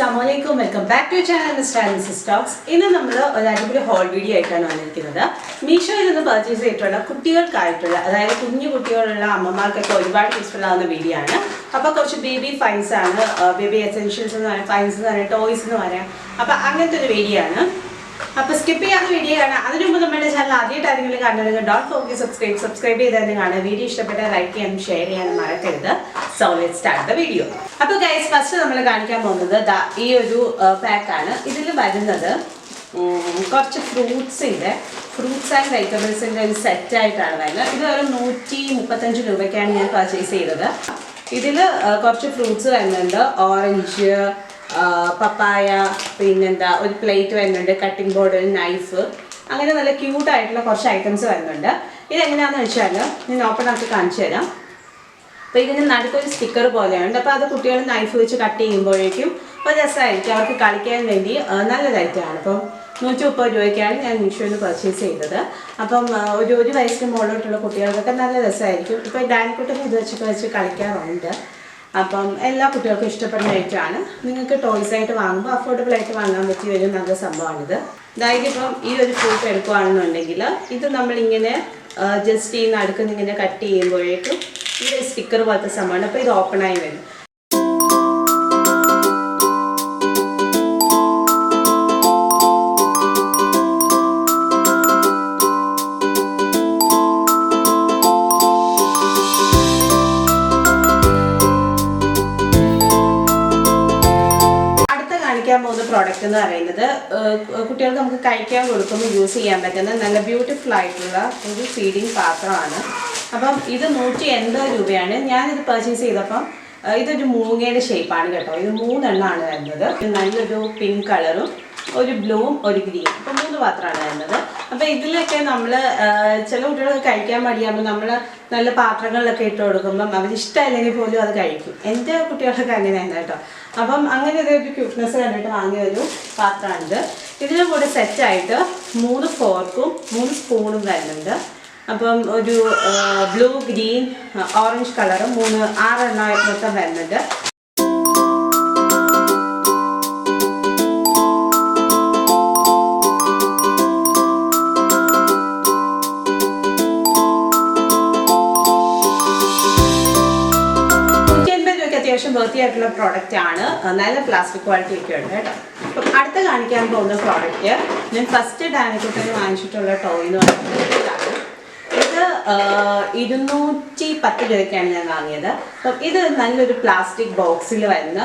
അസ്സാം വലൈക്കും welcome back to channel Mr Stokes ഇന്ന് നമ്മൾ ഒരു അടിപൊളി ഹോൾ വീഡിയോ ആയിട്ടാണ് വന്നിരിക്കുന്നത്. മീഷോയിൽ നിന്ന് പർച്ചേസ് ചെയ്തിട്ടുള്ള കുട്ടികൾക്കായിട്ടുള്ള അതായത് കുഞ്ഞു കുട്ടികളുള്ള അമ്മമാർക്കൊക്കെ ഒരുപാട് യൂസ്ഫുൾ ആവുന്ന വീഡിയോ ആണ്. അപ്പോൾ കുറച്ച് ബേബി ഫൈൻസ് ആണ് ബേബി എസെൻഷ്യൽസ് എന്ന് പറയാം ഫൈൻസ് എന്ന് പറയാം ടോയ്സ് എന്ന് പറയാം. അപ്പോൾ അങ്ങനത്തെ ഒരു വീഡിയോ ആണ്. അപ്പൊ സ്കിപ്പ് ചെയ്യാത്ത വീഡിയോ ആണ്. അതിനു മുമ്പ് നമ്മുടെ ചാനൽ ആദ്യമായിട്ട് ആരെങ്കിലും കാണുന്നത് ഡോട്ട് ഫോക്കി സബ്സ്ക്രൈബ് സബ്സ്ക്രൈബ് ചെയ്താൽ തന്നെ കാണുക. വീഡിയോ ഇഷ്ടപ്പെട്ടാൽ ലൈക്ക് ചെയ്യാനും ഷെയർ ചെയ്യാനും മറക്കരുത്. So let start the video അപ്പൊ ഗൈസ് ഫസ്റ്റ് നമ്മൾ കാണിക്കാൻ പോകുന്നത് ഈ ഒരു പാക്കാണ് ഇതിൽ വരുന്നത് കുറച്ച് ഫ്രൂട്ട്സിന്റെ ഫ്രൂട്ട്സ് ആൻഡ് വെജിറ്റബിൾസിന്റെ ഒരു സെറ്റ് ആയിട്ടാണ് വരുന്നത്. ഇത് ഒരു നൂറ്റി മുപ്പത്തഞ്ച് രൂപയ്ക്കാണ് ഞാൻ പർച്ചേസ് ചെയ്തത്. ഇതിൽ കുറച്ച് ഫ്രൂട്ട്സ് വരുന്നുണ്ട്. ഓറഞ്ച് പപ്പായ പിന്നെന്താ ഒരു പ്ലേറ്റ് വരുന്നുണ്ട്. കട്ടിംഗ് ബോർഡ് നൈഫ് അങ്ങനെ നല്ല ക്യൂട്ടായിട്ടുള്ള കുറച്ച് ഐറ്റംസ് വരുന്നുണ്ട്. ഇതെങ്ങനെയാണെന്ന് വെച്ചാൽ ഞാൻ ഓപ്പൺ ആക്കി കാണിച്ചു തരാം. അപ്പോൾ ഇതിന് നടുക്കൊരു സ്റ്റിക്കർ പോലെയുണ്ട്. അപ്പോൾ അത് കുട്ടികൾ നൈഫ് വെച്ച് കട്ട് ചെയ്യുമ്പോഴേക്കും അപ്പോൾ രസമായിരിക്കും. അവർക്ക് കളിക്കാൻ വേണ്ടി നല്ലതായിട്ടാണ്. അപ്പം നൂറ്റി മുപ്പത് രൂപയ്ക്കാണ് ഞാൻ മീഷോയിൽ പർച്ചേസ് ചെയ്തത്. അപ്പം ഒരു ഒരു വയസ്സിന് മുകളിലോട്ടുള്ള കുട്ടികൾക്കൊക്കെ നല്ല രസമായിരിക്കും. ഇപ്പോൾ ഡാനിക്കുട്ടൊക്കെ ഇത് വെച്ചൊക്കെ വെച്ച് കളിക്കാറുണ്ട്. അപ്പം എല്ലാ കുട്ടികൾക്കും ഇഷ്ടപ്പെടുന്ന ഐറ്റമാണ് നിങ്ങൾക്ക് ടോയ്സ് ആയിട്ട് വാങ്ങുമ്പോൾ അഫോർഡബിൾ ആയിട്ട് വാങ്ങാൻ പറ്റിയ ഒരു നല്ല സംഭവമാണിത്. അതായത് ഇപ്പം ഈ ഒരു ഫ്രൂട്ട് എടുക്കുകയാണെന്നുണ്ടെങ്കിൽ ഇത് നമ്മളിങ്ങനെ ജസ്റ്റ് ഈ നടുക്കുന്ന ഇങ്ങനെ കട്ട് ചെയ്യുമ്പോഴേക്കും ഇത് സ്റ്റിക്കർ പോലത്തെ സംഭവമാണ്. അപ്പോൾ ഇത് ഓപ്പൺ ആയി വരും. കുട്ടികൾക്ക് നമുക്ക് കഴിക്കാൻ കൊടുക്കുമ്പോൾ യൂസ് ചെയ്യാൻ പറ്റുന്ന നല്ല ബ്യൂട്ടിഫുൾ ആയിട്ടുള്ള ഒരു ഫീഡിങ് പാത്രമാണ്. അപ്പം ഇത് നൂറ്റി എൺപത് രൂപയാണ്. ഞാനിത് പർച്ചേസ് ചെയ്തപ്പം ഇതൊരു മൂങ്ങയുടെ ഷേപ്പാണ് കേട്ടോ. ഇത് മൂന്നെണ്ണമാണ് വരുന്നത്. നല്ലൊരു പിങ്ക് കളറും ഒരു ബ്ലൂവും ഒരു ഗ്രീൻ അപ്പം മൂന്ന് പാത്രമാണ് വരുന്നത്. അപ്പം ഇതിലൊക്കെ നമ്മൾ ചില കുട്ടികൾ കഴിക്കാൻ മടിയാകുമ്പോൾ നമ്മൾ നല്ല പാത്രങ്ങളിലൊക്കെ ഇട്ട് കൊടുക്കുമ്പം അവരിഷ്ടമല്ലെങ്കിൽ പോലും അത് കഴിക്കും. എന്റെ കുട്ടികളൊക്കെ അങ്ങനെയാണ് കേട്ടോ. അപ്പം അങ്ങനെ ഒരു ക്യൂട്ട്നെസ് കണ്ടിട്ട് വാങ്ങിയ ഒരു പാത്രമാണിത്. ഇതിന്റെ കൂടെ സെറ്റായിട്ട് മൂന്ന് ഫോർക്കും മൂന്ന് സ്പൂണും വരുന്നുണ്ട്. അപ്പം ഒരു ബ്ലൂ ഗ്രീൻ ഓറഞ്ച് കളറും മൂന്ന് ആറെണ്ണം മൊത്തം വരുന്നുണ്ട്. പ്രോഡക്റ്റ് ആണ്. നല്ല പ്ലാസ്റ്റിക് ക്വാളിറ്റി ഒക്കെ ഉണ്ട് അപ്പം അടുത്ത കാണിക്കാൻ പോകുന്ന പ്രോഡക്റ്റ് ഞാൻ ഫസ്റ്റ് ഡാനിക്കുട്ടന് വാങ്ങിച്ചിട്ടുള്ള ടോയ് എന്ന് പറയുന്നത് ഇത് ഇരുന്നൂറ്റി പത്ത് രൂപയ്ക്കാണ് ഞാൻ വാങ്ങിയത്. അപ്പം ഇത് നല്ലൊരു പ്ലാസ്റ്റിക് ബോക്സിൽ വരുന്ന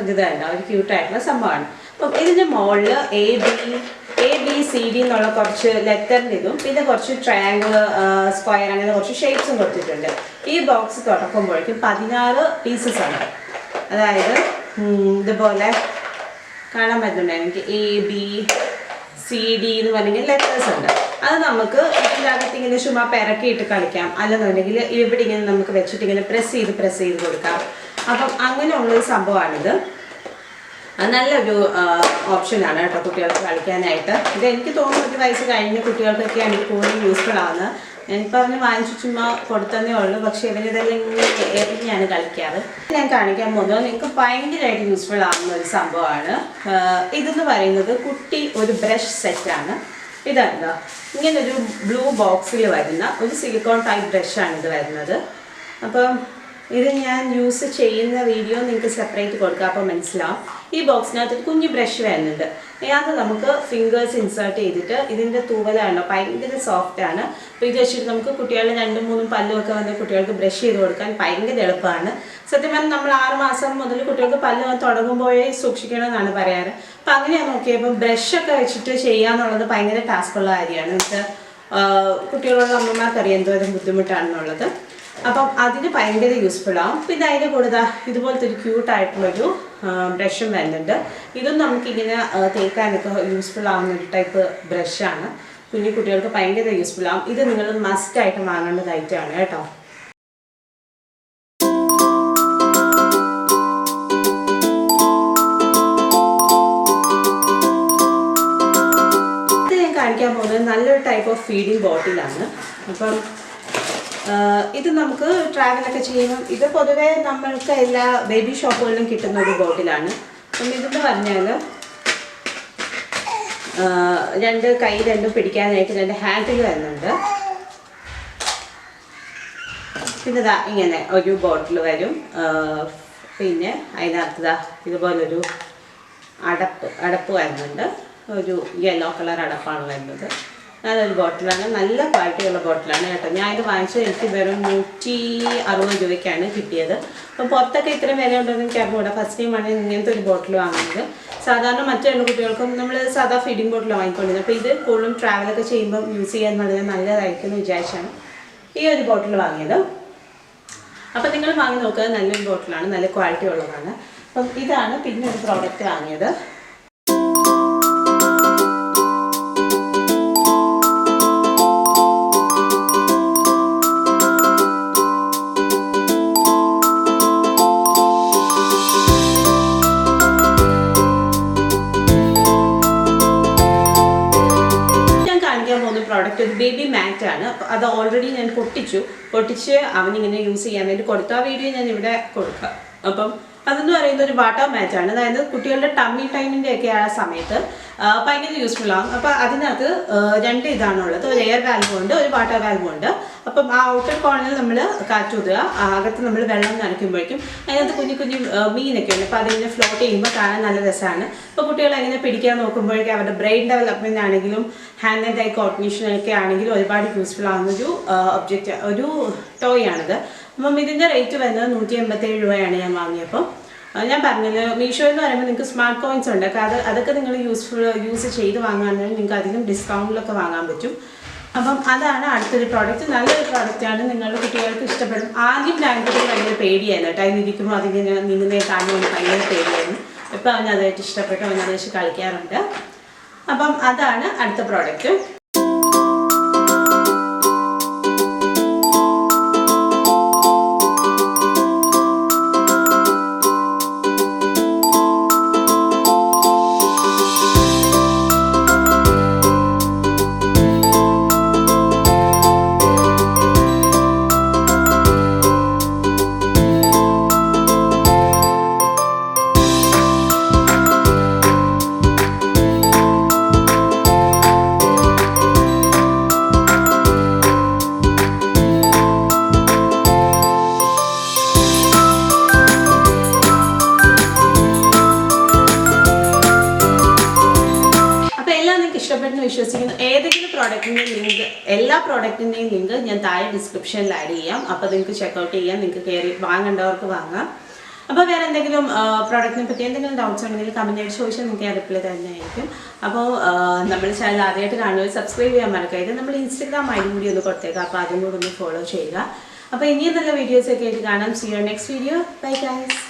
ഇത് തന്നെ ഒരു ക്യൂട്ടായിട്ടുള്ള സംഭവമാണ്. അപ്പം ഇതിന്റെ മുകളിൽ A B A B C D എന്നുള്ള കുറച്ച് ലെറ്ററിന്റെ ഇതും പിന്നെ കുറച്ച് ട്രയാങ്കിൾ സ്ക്വയർ അങ്ങനെ കുറച്ച് ഷേപ്സും കൊടുത്തിട്ടുണ്ട്. ഈ ബോക്സ് തുറക്കുമ്പോഴേക്കും പതിനാറ് പീസസ് ഉണ്ട് അതായത് ഇതുപോലെ കാണാൻ പറ്റുന്നുണ്ട്. എനിക്ക് എ ബി സി ഡി എന്ന് പറഞ്ഞെങ്കിൽ ലെറ്റേഴ്സ് ഉണ്ട്. അത് നമുക്ക് ഇതിനകത്ത് ഇങ്ങനെ ചുമ്മാ പെരക്കിയിട്ട് കളിക്കാം. അല്ലെന്നുണ്ടെങ്കിൽ ഇവിടെ ഇങ്ങനെ നമുക്ക് വെച്ചിട്ട് ഇങ്ങനെ പ്രസ് ചെയ്ത് പ്രസ് ചെയ്ത് കൊടുക്കാം. അപ്പം അങ്ങനെയുള്ളൊരു സംഭവമാണിത്. നല്ലൊരു ഓപ്ഷനാണ് കേട്ടോ കുട്ടികൾക്ക് കളിക്കാനായിട്ട്. ഇത് എനിക്ക് തോന്നുന്നു ഒരു വയസ്സ് കഴിഞ്ഞ കുട്ടികൾക്കൊക്കെയാണ് കൂടുതൽ യൂസ്ഫുൾ ആവുന്നത്. ഞാനിപ്പോൾ അവന് വാങ്ങിച്ചു ചുമ്മാ കൊടുത്തന്നേ ഉള്ളൂ. പക്ഷേ ഇവനിതെല്ലാം ഇങ്ങനെ എറിഞ്ഞാണ് കളിക്കാറ്. ഞാൻ കാണിക്കാൻ പോകുന്നത് നിങ്ങൾക്ക് ഭയങ്കരമായിട്ട് യൂസ്ഫുൾ ആകുന്ന ഒരു സംഭവമാണ്. ഇതെന്ന് പറയുന്നത് കുട്ടി ഒരു ബ്രഷ് സെറ്റാണ് ഇതല്ല ഇങ്ങനൊരു ബ്ലൂ ബോക്സിൽ വരുന്ന ഒരു സിലിക്കോൺ ടൈപ്പ് ബ്രഷാണ് ഇത് വരുന്നത്. അപ്പം ഇത് ഞാൻ യൂസ് ചെയ്യുന്ന വീഡിയോ നിങ്ങൾക്ക് സെപ്പറേറ്റ് കൊടുക്കാം അപ്പോൾ മനസ്സിലാവും. ഈ ബോക്സിനകത്ത് കുഞ്ഞു ബ്രഷ് വരുന്നുണ്ട്. അത് നമുക്ക് ഫിംഗേഴ്സ് ഇൻസേർട്ട് ചെയ്തിട്ട് ഇതിന്റെ തൂവലാണ് ഭയങ്കര സോഫ്റ്റ് ആണ്. അപ്പോൾ ഇത് വെച്ചിട്ട് നമുക്ക് കുട്ടികളുടെ രണ്ടും മൂന്നും പല്ലും ഒക്കെ വന്ന കുട്ടികൾക്ക് ബ്രഷ് ചെയ്ത് കൊടുക്കാൻ ഭയങ്കര എളുപ്പമാണ്. സത്യം പറഞ്ഞാൽ നമ്മൾ ആറ് മാസം മുതൽ കുട്ടികൾക്ക് പല്ല് തുടങ്ങുമ്പോഴേ സൂക്ഷിക്കണമെന്നാണ് പറയാറ്. അപ്പം അങ്ങനെയാണ് നോക്കിയപ്പോൾ ബ്രഷൊക്കെ വെച്ചിട്ട് ചെയ്യാന്നുള്ളത് ഭയങ്കര ടാസ്ക്കുള്ള കാര്യമാണ്. എന്നുവെച്ചാൽ കുട്ടികളുള്ള അമ്മമാർക്കറിയാം എന്തോരം ബുദ്ധിമുട്ടാണെന്നുള്ളത്. അപ്പം അതിന് ഭയങ്കര യൂസ്ഫുൾ ആവും പിന്നെ അതിന്റെ കൂടെ ഇതുപോലത്തെ ഒരു ക്യൂട്ടായിട്ടുള്ളൊരു ബ്രഷും വരുന്നുണ്ട്. ഇതും നമുക്കിങ്ങനെ തേക്കാനൊക്കെ യൂസ്ഫുൾ ആവുന്ന ഒരു ടൈപ്പ് ബ്രഷാണ് കുഞ്ഞു കുട്ടികൾക്ക് ഭയങ്കര യൂസ്ഫുൾ ആവും ഇത് നിങ്ങൾ മസ്റ്റ് ആയിട്ട് വാങ്ങേണ്ടത് ഐറ്റമാണ് കേട്ടോ. കാണിക്കാൻ പോകുന്നത് നല്ലൊരു ടൈപ്പ് ഓഫ് ഫീഡിങ് ബോട്ടിലാണ് അപ്പം ഇത് നമുക്ക് ട്രാവലൊക്കെ ചെയ്യുമ്പോൾ ഇത് പൊതുവെ നമ്മൾക്ക് എല്ലാ ബേബി ഷോപ്പുകളിലും കിട്ടുന്ന ഒരു ബോട്ടിലാണ്. അപ്പം ഇതെന്ന് പറഞ്ഞാൽ രണ്ട് കൈ രണ്ടും പിടിക്കാനായിട്ട് രണ്ട് ഹാൻഡിൽ വരുന്നുണ്ട്. പിന്നെ ഇതാ ഇങ്ങനെ ഒരു ബോട്ടിൽ വരും. പിന്നെ അതിനകത്ത് ഇതാ ഇതുപോലൊരു അടപ്പ് അടപ്പ് വരുന്നുണ്ട്. ഒരു യെല്ലോ കളർ അടപ്പാണ് വരുന്നത്. നല്ലൊരു ബോട്ടിലാണ്. നല്ല ക്വാളിറ്റിയുള്ള ബോട്ടിലാണ് കേട്ടോ. ഞാൻ ഇത് വാങ്ങിച്ചത് എനിക്ക് വെറും നൂറ്റി അറുപത് രൂപയ്ക്കാണ് കിട്ടിയത്. അപ്പോൾ പുറത്തൊക്കെ ഇത്രയും വില ഉണ്ടെന്ന് എനിക്ക് അറിഞ്ഞൂടാ ഫസ്റ്റ് ടൈമാണ് ഇങ്ങനത്തെ ഒരു ബോട്ടിൽ വാങ്ങുന്നത്. സാധാരണ മറ്റു രണ്ട് കുട്ടികൾക്കും നമ്മൾ സാധാ ഫീഡിംഗ് ബോട്ടിൽ വാങ്ങിക്കൊണ്ടിരുന്നത്. അപ്പോൾ ഇത് കൂടുതലും ട്രാവലൊക്കെ ചെയ്യുമ്പോൾ യൂസ് ചെയ്യാൻ വളരെ നല്ലതായിരിക്കും എന്ന് വിചാരിച്ചാണ് ഈ ഒരു ബോട്ടിൽ വാങ്ങിയത്. അപ്പോൾ നിങ്ങൾ വാങ്ങി നോക്കുക. നല്ലൊരു ബോട്ടിലാണ് നല്ല ക്വാളിറ്റി ഉള്ളതാണ്. അപ്പം ഇതാണ് പിന്നെ ഒരു പ്രോഡക്റ്റ് വാങ്ങിയത്. അത് ഓൾറെഡി ഞാൻ പൊട്ടിച്ചു. പൊട്ടിച്ച് അവനിങ്ങനെ യൂസ് ചെയ്യാൻ വേണ്ടി കൊടുത്ത ആ വീഡിയോ ഞാൻ ഇവിടെ കൊടുക്കാം. അപ്പം അതെന്ന് പറയുന്നത് ഒരു വാട്ടർ മാച്ച് ആണ്. അതായത് കുട്ടികളുടെ ടമ്മി ടൈമിന്റെ ഒക്കെ ആ സമയത്ത് ഭയങ്കര യൂസ്ഫുൾ ആകും അപ്പം അതിനകത്ത് രണ്ട് ഇതാണുള്ളത്. ഒരു എയർ വാൽവ് ഉണ്ട് ഒരു വാട്ടർ വാൽവ് ഉണ്ട്. അപ്പം ആ ഔട്ടർ കോണിൽ നമ്മൾ കാറ്റൂതുക അകത്ത് നമ്മൾ വെള്ളം നനയ്ക്കുമ്പോഴേക്കും അതിനകത്ത് കുഞ്ഞു കുഞ്ഞു മീനൊക്കെ ഉണ്ട്. അപ്പോൾ അതിങ്ങനെ ഫ്ലോട്ട് ചെയ്യുമ്പോൾ കാണാൻ നല്ല രസമാണ്. ഇപ്പോൾ കുട്ടികൾ എങ്ങനെ പിടിക്കാൻ നോക്കുമ്പോഴേക്കും അവരുടെ ബ്രെയിൻ ഡെവലപ്മെന്റ് ആണെങ്കിലും ഹാൻഡ് ആൻഡ് ഐ കോർഡിനേഷനൊക്കെ ആണെങ്കിലും ഒരുപാട് യൂസ്ഫുൾ ആകുന്ന ഒരു ഒബ്ജക്റ്റ് ഒരു ടോയ് ആണിത്. അപ്പം ഇതിന്റെ റേറ്റ് വരുന്നത് നൂറ്റി എൺപത്തേഴ് രൂപയാണ് ഞാൻ വാങ്ങിയപ്പോൾ ഞാൻ പറഞ്ഞത് മീഷോ എന്ന് പറയുമ്പോൾ നിങ്ങൾക്ക് സ്മാർട്ട് കോയിൻസ് ഉണ്ട്. അത് അതൊക്കെ നിങ്ങൾ യൂസ്ഫുൾ യൂസ് ചെയ്ത് വാങ്ങാനാണെങ്കിൽ നിങ്ങൾക്ക് അധികം ഡിസ്കൗണ്ടിലൊക്കെ വാങ്ങാൻ പറ്റും. അപ്പം അതാണ് അടുത്തൊരു പ്രോഡക്റ്റ് നല്ലൊരു പ്രോഡക്റ്റാണ് നിങ്ങളുടെ കുട്ടികൾക്ക് ഇഷ്ടപ്പെടും. ആദ്യം ലാംഗ്വേജ് ഭയങ്കര പേടിയായിരുന്നു കേട്ടോ. അതിലിരിക്കുമ്പോൾ അതിങ്ങനെ നീങ്ങുന്നേ കാണുമ്പോൾ ഭയങ്കര പേടിയായിരുന്നു. ഇപ്പം അവൻ അതായിട്ട് ഇഷ്ടപ്പെട്ടു. അവൻ അത് കളിക്കാറുണ്ട്. അപ്പം അതാണ് അടുത്ത പ്രോഡക്റ്റ് പ്രോഡക്റ്റിന്റെയും ലിങ്ക് എല്ലാ പ്രോഡക്റ്റിന്റെയും ലിങ്ക് ഞാൻ താഴെ ഡിസ്ക്രിപ്ഷനിൽ ആഡ് ചെയ്യാം. അപ്പോൾ നിങ്ങൾക്ക് ചെക്കൗട്ട് ചെയ്യാം. നിങ്ങൾക്ക് കയറി വാങ്ങേണ്ടവർക്ക് വാങ്ങാം. അപ്പോൾ വേറെ എന്തെങ്കിലും പ്രോഡക്റ്റിനെ പറ്റി എന്തെങ്കിലും ഡൗട്ട്സ് ഉണ്ടെങ്കിൽ കമന്റ് ആയിട്ട് ചോദിച്ചാൽ നിങ്ങൾക്ക് ഞാൻ റിപ്ലൈ തന്നെയായിരിക്കും അപ്പോൾ നമ്മുടെ ചാനൽ ആദ്യമായിട്ട് കാണുമ്പോൾ സബ്സ്ക്രൈബ് ചെയ്യാൻ മറക്കരുത്. നമ്മൾ ഇൻസ്റ്റഗ്രാം ഐ ഡി കൂടി ഒന്ന് കൊടുത്തേക്കാം. അപ്പോൾ അതും കൂടി ഒന്ന് ഫോളോ ചെയ്യുക. അപ്പോൾ ഇനിയും നല്ല വീഡിയോസൊക്കെ ആയിട്ട് കാണാം. See you next video bye guys